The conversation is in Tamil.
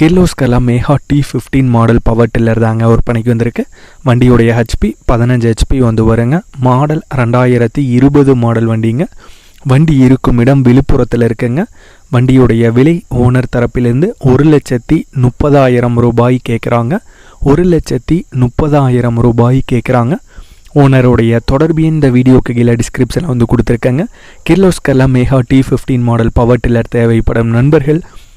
கிர்லோஸ்கர்லாம் mega T fifteen model power tiller தாங்க விற்பனைக்கு வந்திருக்கு. வண்டியுடைய ஹெச்பி பதினஞ்சு ஹெச்பி வந்து வருங்க. மாடல் ரெண்டாயிரத்தி இருபது மாடல் வண்டிங்க. வண்டி இருக்கும் இடம் விழுப்புரத்தில் இருக்குங்க. வண்டியுடைய விலை ஓனர் தரப்பிலிருந்து ஒரு லட்சத்தி முப்பதாயிரம் ரூபாய் கேட்குறாங்க ஒரு லட்சத்தி முப்பதாயிரம் ரூபாய் கேட்குறாங்க ஓனருடைய தொடர்பு இந்த வீடியோக்கு கீழே டிஸ்கிரிப்ஷனில் வந்து கொடுத்துருக்கேங்க. கிர்லோஸ்கர்லாம் mega T fifteen model power tiller தேவைப்படும் நண்பர்கள்